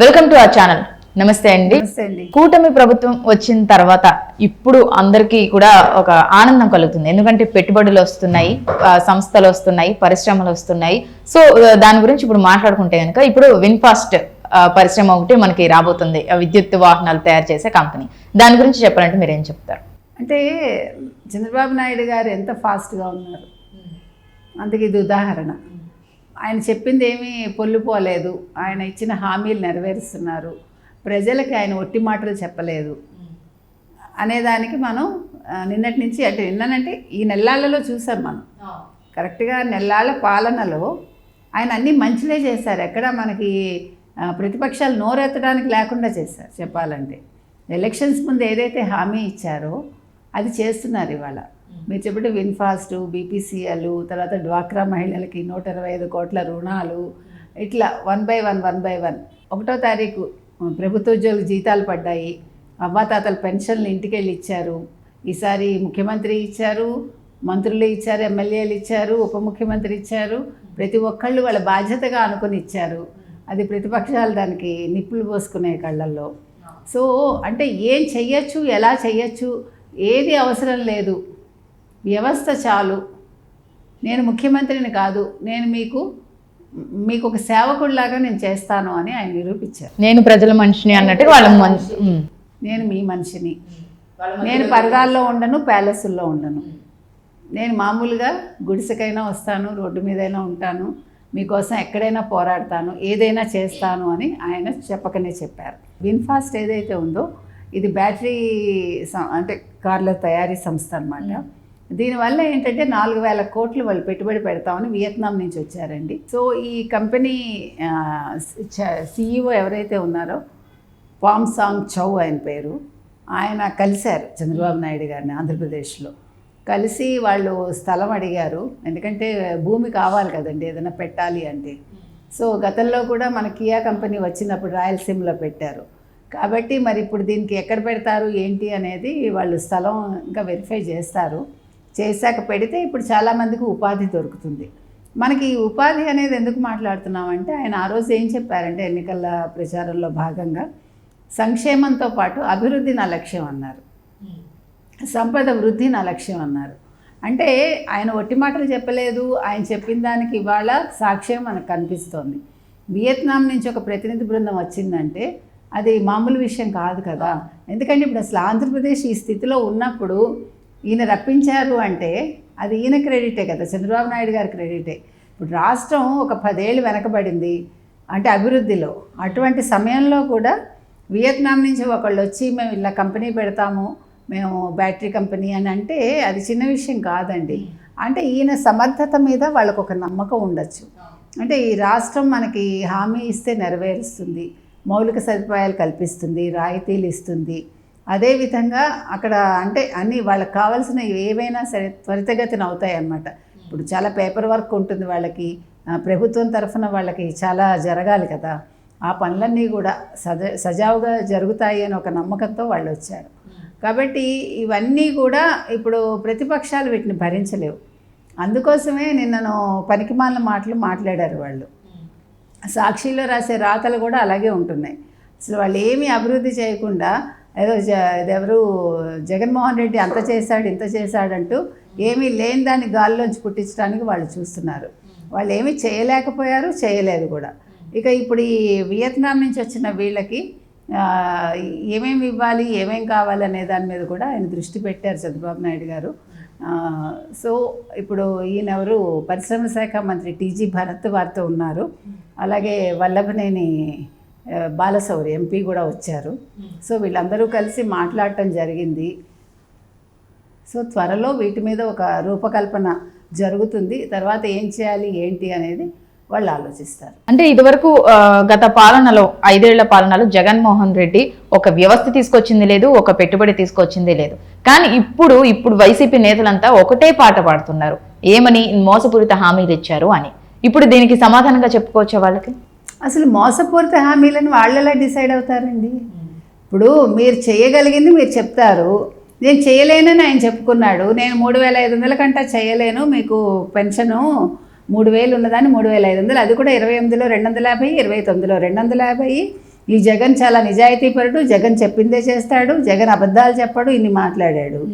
Welcome to our channel. నమస్తే అండి. కూటమి ప్రభుత్వం వచ్చిన తర్వాత ఇప్పుడు అందరికీ కూడా ఒక ఆనందం కలుగుతుంది. ఎందుకంటే పెట్టుబడులు వస్తున్నాయి సంస్థలు వస్తున్నాయి పరిశ్రమలు వస్తున్నాయి. సో దాని గురించి ఇప్పుడు మాట్లాడుకుంటే కనుక ఇప్పుడు విన్ఫాస్ట్ పరిశ్రమ ఒకటి మనకి రాబోతుంది. విద్యుత్ వాహనాలు తయారు చేసే కంపెనీ. దాని గురించి చెప్పాలంటే మీరు ఏం చెప్తారు? అంటే చంద్రబాబు నాయుడు గారు ఎంత ఫాస్ట్గా ఉన్నారు. అందుకే ఇది ఉదాహరణ. ఆయన చెప్పింది ఏమీ పొల్లుపోలేదు. ఆయన ఇచ్చిన హామీలు నెరవేరుస్తున్నారు. ప్రజలకి ఆయన ఒట్టి మాటలు చెప్పలేదు. అనేదానికి మనం నిన్నటి నుంచి అంటే నిన్ననంటే ఈ నెల్లాళ్ళలో చూసాం మనం. కరెక్ట్గా నెల్లాళ్ళ పాలనలో ఆయన అన్నీ మంచిలే చేశారు. ఎక్కడ మనకి ప్రతిపక్షాలు నోరెత్తడానికి లేకుండా చేశారు చెప్పాలంటే. ఎలక్షన్స్ ముందు ఏదైతే హామీ ఇచ్చారో అది చేస్తున్నారు ఇవాళ. మీరు చెప్పిన విన్ఫాస్ట్ బీపీసీఎల్ తర్వాత డ్వాక్రా మహిళలకి నూట ఇరవై ఐదు కోట్ల రుణాలు. ఇట్లా one by one one by one. ఒకటో తారీఖు ప్రభుత్వ ఉద్యోగులు జీతాలు పడ్డాయి. అవ్వాతాతల పెన్షన్లు ఇంటికి వెళ్ళి ఇచ్చారు. ఈసారి ముఖ్యమంత్రి ఇచ్చారు మంత్రులు ఇచ్చారు ఎమ్మెల్యేలు ఇచ్చారు ఉప ముఖ్యమంత్రి ఇచ్చారు. ప్రతి ఒక్కళ్ళు వాళ్ళ బాధ్యతగా అనుకుని ఇచ్చారు. అది ప్రతిపక్షాలు దానికి నిప్పులు పోసుకునే కళ్ళల్లో. సో అంటే ఏం చెయ్యొచ్చు ఎలా చెయ్యొచ్చు? ఏది అవసరం లేదు. వ్యవస్థ చాలు. నేను ముఖ్యమంత్రిని కాదు. నేను మీకు మీకు ఒక సేవకుడిలాగా నేను చేస్తాను అని ఆయన నిరూపించారు. నేను ప్రజల మనిషిని అన్నట్టు వాళ్ళ మన్- ఉమ్. నేను మీ మనిషిని. నేను పరదాల్లో ఉండను ప్యాలెస్ల్లో ఉండను. నేను మామూలుగా గుడిసెకైనా వస్తాను రోడ్డు మీదైనా ఉంటాను. మీకోసం ఎక్కడైనా పోరాడతాను ఏదైనా చేస్తాను అని ఆయన చెప్పకనే చెప్పారు. విన్ఫాస్ట్ ఏదైతే ఉందో ఇది బ్యాటరీ సం- అంటే కార్ల తయారీ సంస్థ అనమాట దీనివల్ల ఏంటంటే నాలుగు వేల కోట్లు వాళ్ళు పెట్టుబడి పెడతామని వియత్నాం నుంచి వచ్చారండి. సో ఈ కంపెనీ సిఇఓ ఎవరైతే ఉన్నారో పామ్ సాంగ్ చౌ ఆయన పేరు. ఆయన కలిశారు చంద్రబాబు నాయుడు గారిని ఆంధ్రప్రదేశ్లో. కలిసి వాళ్ళు స్థలం అడిగారు. ఎందుకంటే భూమి కావాలి కదండి ఏదైనా పెట్టాలి అంటే. సో గతంలో కూడా మన కియా కంపెనీ వచ్చినప్పుడు రాయలసీమలో పెట్టారు. కాబట్టి మరి ఇప్పుడు దీనికి ఎక్కడ పెడతారు ఏంటి అనేది వాళ్ళు స్థలం ఇంకా వెరిఫై చేస్తారు. చేశాక పెడితే ఇప్పుడు చాలామందికి ఉపాధి దొరుకుతుంది. మనకి ఈ ఉపాధి అనేది ఎందుకు మాట్లాడుతున్నామంటే ఆయన ఆ రోజు ఏం చెప్పారంటే ఎన్నికల ప్రచారంలో భాగంగా సంక్షేమంతో పాటు అభివృద్ధి నా లక్ష్యం అన్నారు. సంపద వృద్ధి నా లక్ష్యం అన్నారు. అంటే ఆయన ఒట్టి మాటలు చెప్పలేదు ఆయన చెప్పిన దానికి ఇవాళ సాక్ష్యం మనకు కనిపిస్తోంది. వియత్నాం నుంచి ఒక ప్రతినిధి బృందం వచ్చిందంటే అది మామూలు విషయం కాదు కదా. ఎందుకంటే ఇప్పుడు అసలు ఆంధ్రప్రదేశ్ ఈ స్థితిలో ఉన్నప్పుడు ఈయన రప్పించారు అంటే అది ఈయన క్రెడిటే కదా చంద్రబాబు నాయుడు గారి క్రెడిటే. ఇప్పుడు రాష్ట్రం ఒక పదేళ్ళు వెనకబడింది అంటే అభివృద్ధిలో. అటువంటి సమయంలో కూడా వియత్నాం నుంచి ఒకళ్ళు వచ్చి మేము ఇలా కంపెనీ పెడతాము మేము బ్యాటరీ కంపెనీ అని అంటే అది చిన్న విషయం కాదండి. అంటే ఈయన సమర్థత మీద వాళ్ళకు ఒక నమ్మకం ఉండొచ్చు. అంటే ఈ రాష్ట్రం మనకి హామీ ఇస్తే నెరవేరుస్తుంది. మౌలిక సదుపాయాలు కల్పిస్తుంది రాయితీలు ఇస్తుంది. అదేవిధంగా అక్కడ అంటే అన్నీ వాళ్ళకి కావాల్సిన ఏవైనా సరే త్వరితగతిన అవుతాయి అన్నమాట ఇప్పుడు చాలా పేపర్ వర్క్ ఉంటుంది వాళ్ళకి ప్రభుత్వం తరఫున వాళ్ళకి చాలా జరగాలి కదా. ఆ పనులన్నీ కూడా సజ సజావుగా జరుగుతాయి అని ఒక నమ్మకంతో వాళ్ళు వచ్చారు. కాబట్టి ఇవన్నీ కూడా ఇప్పుడు ప్రతిపక్షాలు వీటిని భరించలేవు. అందుకోసమే నిన్నను పనికిమాలిన మాటలు మాట్లాడారు వాళ్ళు. సాక్షిలో రాసే రాతలు కూడా అలాగే ఉంటున్నాయి. అసలు వాళ్ళు ఏమీ అభివృద్ధి చేయకుండా ఏదో ఎవరు జగన్మోహన్ రెడ్డి అంత చేశాడు ఇంత చేశాడంటూ ఏమీ లేని దాన్ని గాల్లోంచి పుట్టించడానికి వాళ్ళు చూస్తున్నారు. వాళ్ళు ఏమీ చేయలేకపోయారు చేయలేదు కూడా. ఇక ఇప్పుడు ఈ వియత్నాం నుంచి వచ్చిన వీళ్ళకి ఏమేమి ఇవ్వాలి ఏమేం కావాలి అనే దాని మీద కూడా ఆయన దృష్టి పెట్టారు చంద్రబాబు నాయుడు గారు. సో ఇప్పుడు ఈయన పరిశ్రమ శాఖ మంత్రి టీజీ భరత్ వారితో ఉన్నారు. అలాగే వల్లభనేని బాలసౌరి బాలశౌరి ఎంపీ కూడా వచ్చారు. సో వీళ్ళందరూ కలిసి మాట్లాడటం జరిగింది. సో త్వరలో వీటి మీద ఒక రూపకల్పన జరుగుతుంది. తర్వాత ఏం చేయాలి ఏంటి అనేది వాళ్ళు ఆలోచిస్తారు. అంటే ఇదివరకు గత పాలనలో ఐదేళ్ళ పాలనలో జగన్మోహన్ రెడ్డి ఒక వ్యవస్థ తీసుకొచ్చింది లేదు ఒక పెట్టుబడి తీసుకొచ్చింది లేదు. కానీ ఇప్పుడు ఇప్పుడు వైసీపీ నేతలంతా ఒకటే పాట పాడుతున్నారు. ఏమని మోసపూరిత హామీలు ఇచ్చారు అని. ఇప్పుడు దీనికి సమాధానంగా చెప్పుకోవచ్చా వాళ్ళకి? అసలు మోసపూరిత హామీలను వాళ్ళు ఎలా డిసైడ్ అవుతారండి? ఇప్పుడు మీరు చేయగలిగింది మీరు చెప్తారు. నేను చేయలేనని ఆయన చెప్పుకున్నాడు. నేను మూడు వేల ఐదు వందల కంటే చేయలేను. మీకు పెన్షను మూడు వేలు ఉన్నదాన్ని మూడు వేల ఐదు వందలు. అది కూడా ఇరవై ఎనిమిదిలో రెండు వందల యాభై ఇరవై తొమ్మిదిలో రెండు వందల యాభై. ఈ జగన్ చాలా నిజాయితీపరుడు జగన్ చెప్పిందే చేస్తాడు. జగన్ అబద్ధాలు చెప్పడు. ఇన్ని మాట్లాడాడు.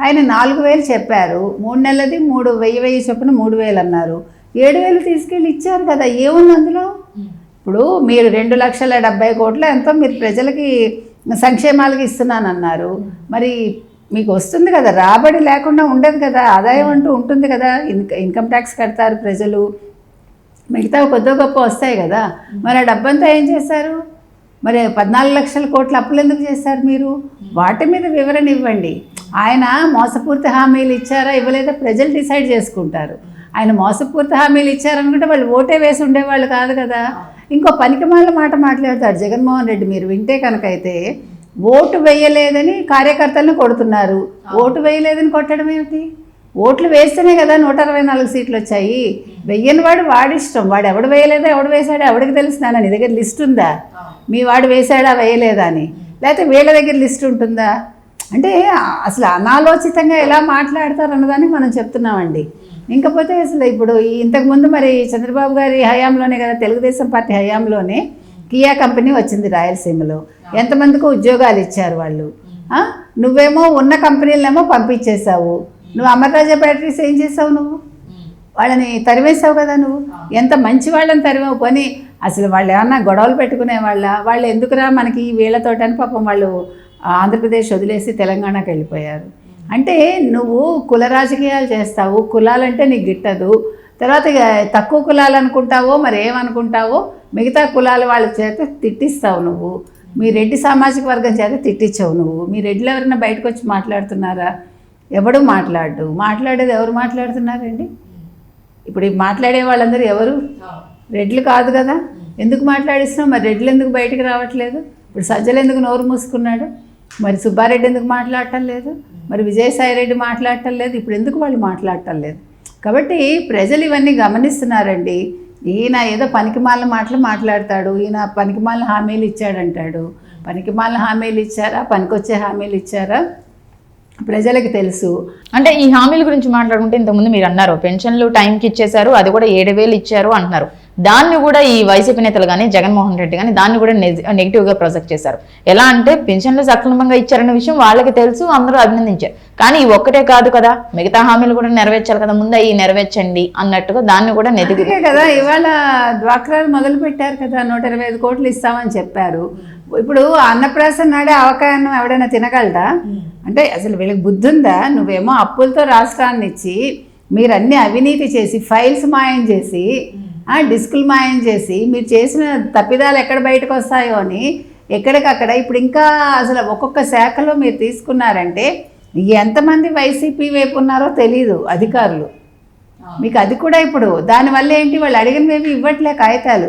ఆయన నాలుగు వేలు చెప్పారు. మూడు నెలలది మూడు వెయ్యి వెయ్యి చొప్పున మూడు వేలు అన్నారు. ఏడు వేలు తీసుకెళ్ళి ఇచ్చారు కదా ఏముంది అందులో? ఇప్పుడు మీరు రెండు లక్షల డెబ్బై కోట్ల ఎంతో మీరు ప్రజలకి సంక్షేమాలకి ఇస్తున్నానన్నారు. మరి మీకు వస్తుంది కదా రాబడి లేకుండా ఉండదు కదా ఆదాయం అంటూ ఉంటుంది కదా ఇన్క ఇన్కమ్ ట్యాక్స్ కడతారు ప్రజలు. మిగతా కొద్ది గొప్ప వస్తాయి కదా. మరి ఆ డబ్బంతా ఏం చేశారు మరి పద్నాలుగు లక్షల కోట్ల అప్పులు ఎందుకు చేశారు మీరు? వాటి మీద వివరణ ఇవ్వండి. ఆయన మోసపూర్తి హామీలు ఇచ్చారా ఇవ్వలేదా? ప్రజలు డిసైడ్ చేసుకుంటారు. ఆయన మోసపూర్తి హామీలు ఇచ్చారనుకుంటే వాళ్ళు ఓటే వేసి ఉండేవాళ్ళు కాదు కదా. ఇంకో పనికిమాల మాట మాట్లాడతాడు జగన్మోహన్ రెడ్డి మీరు వింటే కనుక అయితే ఓటు వేయలేదని కార్యకర్తలను కొడుతున్నారు. ఓటు వేయలేదని కొట్టడం ఏమిటి? ఓట్లు వేస్తేనే కదా నూట అరవై నాలుగు సీట్లు వచ్చాయి. వెయ్యని వాడు వాడిష్టం వాడు ఎవడు వేయలేదో ఎవడు వేశాడో ఎవడికి తెలుస్తుందా నీ దగ్గర లిస్ట్ ఉందా? మీ వాడు వేశాడా వేయలేదా అని. లేకపోతే వీళ్ళ దగ్గర లిస్ట్ ఉంటుందా? అంటే అసలు అనాలోచితంగా ఎలా మాట్లాడతారు అన్నదాన్ని మనం చెప్తున్నామండి. ఇంకపోతే అసలు ఇప్పుడు ఇంతకుముందు మరి చంద్రబాబు గారి హయాంలోనే కదా తెలుగుదేశం పార్టీ హయాంలోనే కియా కంపెనీ వచ్చింది రాయలసీమలో. ఎంతమందికి ఉద్యోగాలు ఇచ్చారు వాళ్ళు. నువ్వేమో ఉన్న కంపెనీలనేమో పంపించేశావు. నువ్వు అమర్రాజా బ్యాటరీస్ ఏం చేసావు నువ్వు? వాళ్ళని తరివేసావు కదా నువ్వు? ఎంత మంచి వాళ్ళని తరివావు కొని అసలు వాళ్ళు ఏమన్నా గొడవలు పెట్టుకునే వాళ్ళ? వాళ్ళు ఎందుకురా మనకి వీళ్ళతోటని పాపం వాళ్ళు ఆంధ్రప్రదేశ్ వదిలేసి తెలంగాణకి వెళ్ళిపోయారు. అంటే నువ్వు కుల రాజకీయాలు చేస్తావు కులాలంటే నీకు గిట్టదు. తర్వాత తక్కువ కులాలు అనుకుంటావో మరి ఏమనుకుంటావో మిగతా కులాల వాళ్ళ చేత తిట్టిస్తావు నువ్వు. మీ రెడ్డి సామాజిక వర్గం చేత తిట్టించావు నువ్వు. మీ రెడ్డిలు ఎవరైనా బయటకు వచ్చి మాట్లాడుతున్నారా? ఎవడు మాట్లాడు. మాట్లాడేది ఎవరు మాట్లాడుతున్నారండి ఇప్పుడు మాట్లాడే వాళ్ళందరూ ఎవరు? రెడ్లు కాదు కదా. ఎందుకు మాట్లాడిస్తున్నావు? మరి రెడ్లు ఎందుకు బయటకు రావట్లేదు? ఇప్పుడు సజ్జలు ఎందుకు నోరు మూసుకున్నాడు? మరి సుబ్బారెడ్డి ఎందుకు మాట్లాడటం లేదు? మరి విజయసాయి రెడ్డి మాట్లాడటం లేదు. ఇప్పుడు ఎందుకు వాళ్ళు మాట్లాడటం లేదు? కాబట్టి ప్రజలు ఇవన్నీ గమనిస్తున్నారండి. ఈయన ఏదో పనికిమాల మాటలు మాట్లాడతాడు. ఈయన పనికిమాల హామీలు ఇచ్చాడంటాడు. పనికిమాల హామీలు ఇచ్చారా? పనికొచ్చే హామీలు ఇచ్చారా? ప్రజలకు తెలుసు. అంటే ఈ హామీల గురించి మాట్లాడుకుంటే ఇంతకుముందు మీరు అన్నారు పెన్షన్లు టైంకి ఇచ్చేశారు అది కూడా ఏడు వేలు ఇచ్చారు అంటున్నారు. దాన్ని కూడా ఈ వైసీపీ నేతలు కానీ జగన్మోహన్ రెడ్డి కానీ దాన్ని కూడా నెగిటివ్గా ప్రొజెక్ట్ చేశారు. ఎలా అంటే పెన్షన్లు సక్రమంగా ఇచ్చారన్న విషయం వాళ్ళకి తెలుసు అందరూ అభినందించారు. కానీ ఈ ఒక్కటే కాదు కదా మిగతా హామీలు కూడా నెరవేర్చాలి కదా ముందు ఈ నెరవేర్చండి అన్నట్టుగా దాన్ని కూడా నెగిటివ్ కదా ఇవాళ డ్వాక్రాలు మొదలు పెట్టారు కదా నూట ఇరవై ఐదు కోట్లు ఇస్తామని చెప్పారు. ఇప్పుడు అన్నప్రాసన నాడే అవకాశం ఎవడైనా తినగలడా? అంటే అసలు వీళ్ళకి బుద్ధి ఉందా నువ్వేమో అప్పులతో రాష్ట్రాన్ని ఇచ్చి మీరు అన్ని అవినీతి చేసి ఫైల్స్ మాయం చేసి డిస్కులు మాయం చేసి మీరు చేసిన తప్పిదాలు ఎక్కడ బయటకు వస్తాయో అని ఎక్కడికక్కడ ఇప్పుడు ఇంకా అసలు ఒక్కొక్క శాఖలో మీరు తీసుకున్నారంటే ఎంతమంది వైసీపీ వైపు ఉన్నారో తెలీదు అధికారులు. మీకు అది కూడా ఇప్పుడు దానివల్ల ఏంటి వాళ్ళు అడిగినవేవి ఇవ్వట్లే కాగితాలు.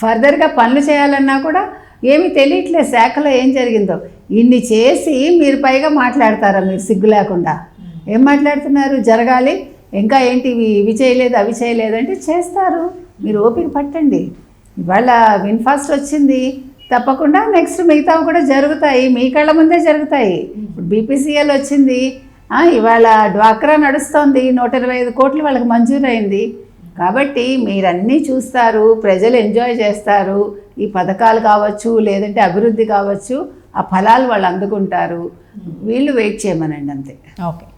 ఫర్దర్గా పనులు చేయాలన్నా కూడా ఏమీ తెలియట్లే శాఖలో ఏం జరిగిందో. ఇన్ని చేసి మీరు పైగా మాట్లాడతారా మీరు సిగ్గు లేకుండా? ఏం మాట్లాడుతున్నారు? జరగాలి. ఇంకా ఏంటి ఇవి ఇవి చేయలేదు అవి చేయలేదు అంటే చేస్తారు. మీరు ఓపిక పట్టండి. ఇవాళ విన్ఫాస్ట్ వచ్చింది. తప్పకుండా నెక్స్ట్ మిగతావి కూడా జరుగుతాయి. మీ కళ్ళ ముందే జరుగుతాయి. ఇప్పుడు బీపీసీఎల్ వచ్చింది. ఇవాళ డ్వాక్రా నడుస్తోంది. నూట ఇరవై ఐదు కోట్లు వాళ్ళకి మంజూరైంది. కాబట్టి మీరన్నీ చూస్తారు. ప్రజలు ఎంజాయ్ చేస్తారు. ఈ పథకాలు కావచ్చు లేదంటే అభివృద్ధి కావచ్చు ఆ ఫలాలు వాళ్ళు అందుకుంటారు. వీళ్ళు వెయిట్ చేయమనండి అంతే. ఓకే.